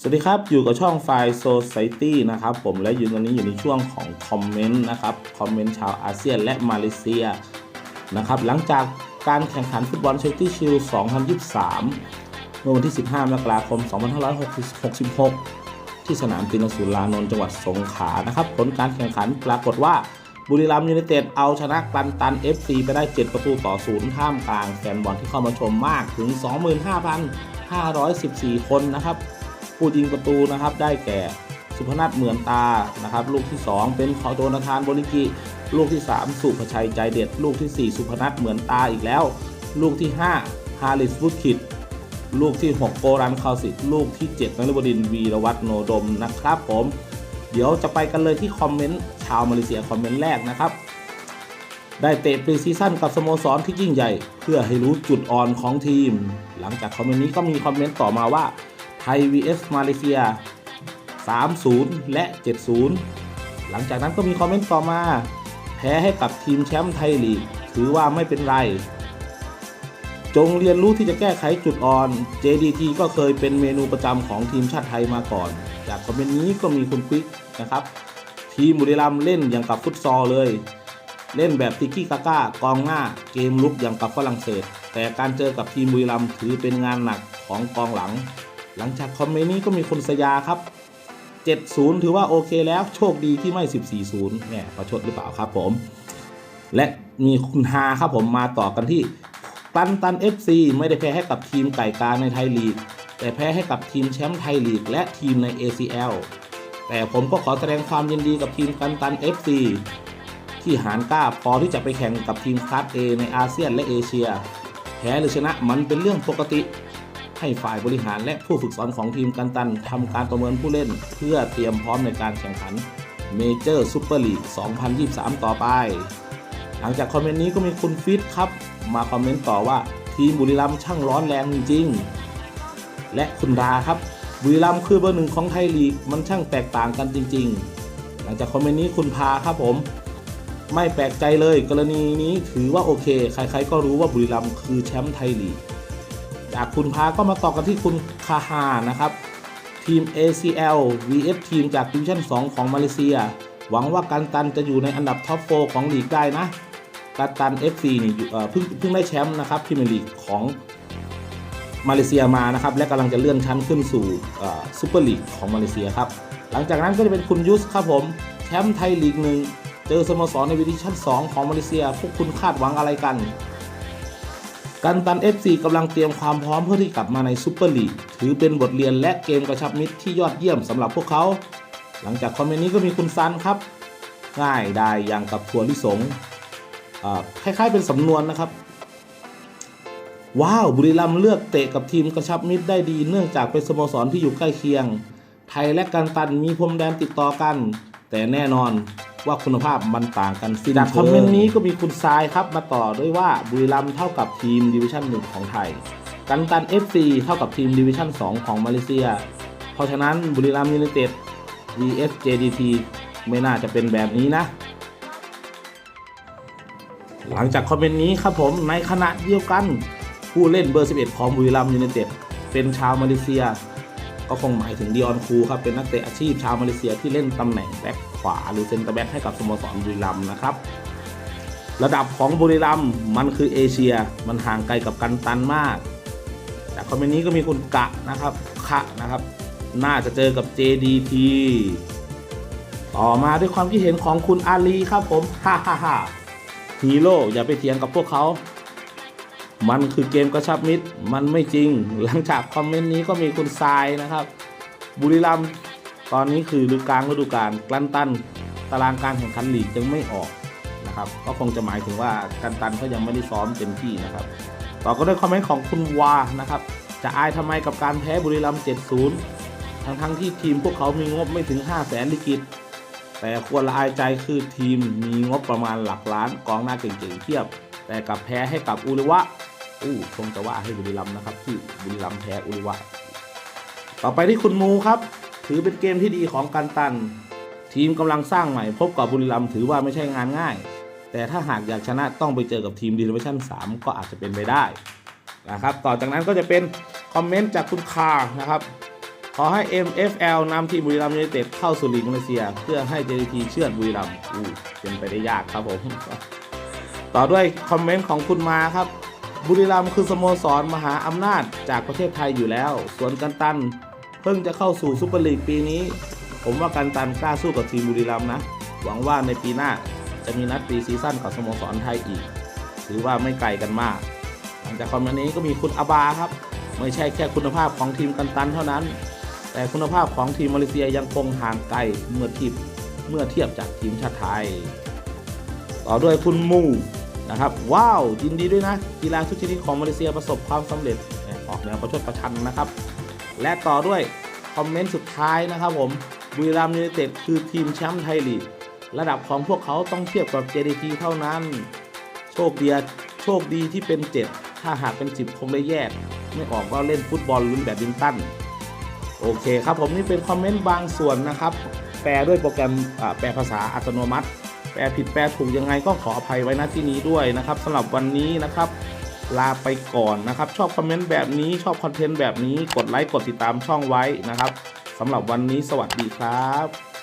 สวัสดีครับ อยู่กับช่องไฟล์ Society นะครับผมและอยู่ตอนนี้อยู่ในช่วงของคอมเมนต์นะครับคอมเมนต์ชาวอาเซียนและมาเลเซียนะครับหลังจากการแข่งขันฟุตบอลเชตตี้ชิล2023 เมื่อวันที่ 15 มกราคม 2566 ที่สนามตินสุรานนท์จังหวัดสงขลานะครับผลการแข่งขันปรากฏว่าบุรีรัมย์ยูไนเต็ดเอาชนะกลันตัน FC ไปได้ 7 ประตูต่อศูนย์ท่ามกลางแฟนบอลที่เข้ามาชมมากถึง 25,514 คนนะครับ ผู้ยิงประตูนะครับได้แก่สุพนัทเหมือนตานะครับ ลูกที่ 2 เป็นขอโดนทานบริกิ ลูกที่ 3 สุภชัยใจเด็ด ลูกทีสี่4 สุพนัทเหมือนตาอีกแล้ว ลูกที่ 5 ฮาริสฟุตคิด ลูกที่ 6 โกรันคาสิทธิ์ลูกที่ 7นฤบดินทร์วีรวัฒโนดมนะครับผม เดี๋ยวจะไปกันเลยที่คอมเมนต์ชาวมาเลเซียคอมเมนต์แรกนะครับ ได้เตะปรีซีซั่นกับสโมสรที่ยิ่งใหญ่ เพื่อให้รู้จุดอ่อนของทีม หลังจากคอมเมนต์นี้ก็มีคอมเมนต์ต่อมาว่า ย vs มาเลเซีย 30 และ 70 หลังจากนั้นก็มีคอมเมนต์ต่อมา แพ้ให้กับทีมแชมป์ไทยลีก ถือว่าไม่เป็นไร จงเรียนรู้ที่จะแก้ไขจุดอ่อน JDT ก็เคยเป็นเมนูประจำของทีมชาติไทยมาก่อน จากคอมเมนต์นี้ก็มีคุณควิกนะครับ ทีมบุรีรัมย์เล่นอย่างกับฟุตซอลเลย เล่นแบบติกกี้กาก้ากองหน้าเกมลุกอย่างกับฝรั่งเศส แต่การเจอกับทีมบุรีรัมย์ถือเป็นงานหนักของกองหลัง หลังจากคอมเมนต์นี้ก็มีคนสยาครับ 70 ถือว่าโอเคแล้วโชคดีที่ไม่ 14-0เนี่ยประชดหรือเปล่าครับผม และมีคุณฮาครับผมมาต่อกันที่ตันตัน FC ไม่ได้แพ้ให้กับทีมไก่กาในไทยลีก แต่แพ้ให้กับทีมแชมป์ไทยลีก และทีมใน ACL แต่ผมก็ขอแสดงความยินดีกับทีมกันตัน FC ที่หารกล้าพอที่จะไปแข่งกับทีมคลาส A ในอาเซียนและเอเชีย แพ้หรือชนะมันเป็นเรื่องปกติ ให้ฝ่ายบริหารและผู้ฝึกสอนของทีมกันตันทำการประเมินผู้เล่น เพื่อเตรียมพร้อมในการแข่งขันเมเจอร์ซูเปอร์ลีก 2023 ต่อไป หลังจากคอมเมนต์นี้ก็มีคุณฟิตครับ มาคอมเมนต์ต่อว่าทีมบุรีรัมย์ช่างร้อนแรงจริงๆ และคุณราครับบุรีรัมย์คือเบอร์หนึ่งของไทยลีกมันช่างแตกต่างกันจริง ๆ หลังจากคอมเมนต์นี้คุณพาครับผมไม่แปลกใจเลยกรณีนี้ถือว่าโอเค ใครๆก็รู้ว่าบุรีรัมย์คือแชมป์ไทยลีก จากคุณพาก็มาต่อกันที่คุณคาฮานะครับ ทีม ACL vs ทีมจากดิวิชั่น 2 ของมาเลเซีย หวังว่าการตันจะอยู่ในอันดับท็อป4ของลีกได้นะการตัน FC นี่เพิ่งเพิ่งได้แชมป์นะครับพรีเมียร์ลีกของมาเลเซียมานะครับและกำลังจะเลื่อนชั้นขึ้นสู่ซูเปอร์ลีกของมาเลเซียครับหลังจากนั้นก็จะเป็นคุณยุสครับผมแชมป์ไทยลีกหนึ่งเจอสโมสรในดิวิชั่น 2 ของมาเลเซีย พวกคุณคาดหวังอะไรกัน กันตัน FC กำลังเตรียมความพร้อมเพื่อที่กลับมาในซูเปอร์ลีกถือเป็นบทเรียนและเกมกระชับมิตรที่ยอดเยี่ยมสำหรับพวกเขา หลังจากคอมเมนต์นี้ก็มีคุณซันครับ ง่ายได้อย่างกับทัวลิสงอ่าคล้ายๆเป็นสำนวนนะครับ ว้าว บุรีรัมย์เลือกเตะกับทีมกระชับมิตรได้ดีเนื่องจากเป็นสโมสรที่อยู่ใกล้เคียง ไทยและกันตันมีพรมแดนติดต่อกัน แต่แน่นอน ว่าคุณภาพมันต่างกันสิจากคอมเมนต์นี้ก็มีคุณทรายครับมาต่อด้วยว่าบุรีรัมย์เท่ากับทีมดิวิชั่นหนึ่งของไทย กันตัน FC เท่ากับทีมดิวิชั่น2 ของมาเลเซีย เพราะฉะนั้นบุรีรัมย์ยูไนเต็ด vs JDT ไม่น่าจะเป็นแบบนี้นะ หลังจากคอมเมนต์นี้ครับผมในขณะเดียวกันผู้เล่นเบอร์ 11 ของบุรีรัมย์ยูไนเต็ดเป็นชาวมาเลเซีย ก็คงหมายถึงดิออนคูครับเป็นนักเตะอาชีพชาวมาเลเซียที่เล่นตำแหน่งแบ็คขวา หรือเซนเตอร์แบ็คให้กับสโมสรบุรีรัมย์นะครับ ระดับของบุรีรัมย์มันคือเอเชียมันห่างไกลกับกันตันมากจากคอมเมนต์นี้ก็มีคุณกะนะครับคะนะครับ น่าจะเจอกับ JDT ต่อมาด้วยความคิดเห็นของคุณอาลีครับผมฮ่าฮ่าฮ่าฮีโร่อย่าไปเถียงกับพวกเขา มันคือเกมกระชับมิตร มันไม่จริง หลังจากคอมเมนต์นี้ก็มีคุณทรายนะครับ บุรีรัมย์ตอนนี้คือฤดูกลางฤดูกาลกลันตัน ตารางการแข่งขันลีกยังไม่ออกนะครับก็คงจะหมายถึงว่ากันตันก็ยังไม่ได้ซ้อมเต็มที่นะครับ ต่อก็ด้วยคอมเมนต์ของคุณวานะครับ จะอายทำไมกับการแพ้บุรีรัมย์70 ทั้งทั้งที่ทีมพวกเขามีงบไม่ถึง 5 0 0แสนลิกิต แต่ควรละอายใจคือทีมมีงบประมาณหลักล้านกองหน้าเก่งๆเทียบ แต่กลับแพ้ให้กับอุรุวะ อู้คงจะว่าให้บุรีรัมย์นะครับ ที่บุรีรัมย์แพ้อุรุวะต่อไปที่คุณมูครับ ถือเป็นเกมที่ดีของกันตัน ทีมกำลังสร้างใหม่ พบกับบุรีรัมย์ถือว่าไม่ใช่งานง่าย แต่ถ้าหากอยากชนะต้องไปเจอกับทีมดิวิชั่น3 ก็อาจจะเป็นไปได้นะครับ ต่อจากนั้นก็จะเป็นคอมเมนต์จากคุณคานะครับขอให้ MFL นำทีมบุรีรัมย์ยูไนเต็ดเข้าสู่ลีกมาเลเซีย เพื่อให้ JDT เชื่อดบุรีรัมย์อู้เป็นไปได้ยากครับผม ต่อด้วยคอมเมนต์ของคุณมาครับ บุรีรัมย์คือสโมสรมหาอำนาจจากประเทศไทยอยู่แล้ว ส่วนกันตัน เพิ่งจะเข้าสู่ซูเปอร์ลีกปีนี้ ผมว่ากันตันกล้าสู้กับทีมบุรีรัมย์นะ หวังว่าในปีหน้าจะมีนัดปีซีซั่นกับสโมสรไทยอีกถือว่าไม่ไกลกันมาก หลังจากคอมเมนต์นี้ก็มีคุณอาบาครับ ไม่ใช่แค่คุณภาพของทีมกันตันเท่านั้น แต่คุณภาพของทีมมาเลเซียยังคงห่างไกลเมื่อเทียบเมื่อเทียบจากทีมชาติไทย ต่อด้วยคุณมู นะครับ ว้าวยินดีด้วยนะกีฬาทุกชนิดของมาเลเซียประสบความสำเร็จออกแนวประชดประชันนะครับ และต่อด้วยคอมเมนต์สุดท้ายนะครับผมบุรีรัมย์ยูไนเต็ดคือทีมแชมป์ไทยลีกระดับของพวกเขาต้องเทียบกับ JDT เท่านั้น โชคดีโชคดีที่เป็น 7 ถ้าหากเป็น 10 คงได้แยก ไม่ออกก็เล่นฟุตบอลหรือแบดมินตันโอเคครับผมนี่เป็นคอมเมนต์บางส่วนนะครับ แปลด้วยโปรแกรมแปลภาษาอัตโนมัติ แปลผิดแปลถูกยังไงก็ขออภัยไว้ณที่นี้ด้วยนะครับสำหรับวันนี้นะครับลาไปก่อนนะครับ ชอบคอมเมนต์แบบนี้ชอบคอนเทนต์แบบนี้กดไลค์กดติดตามช่องไว้นะครับสำหรับวันนี้สวัสดีครับ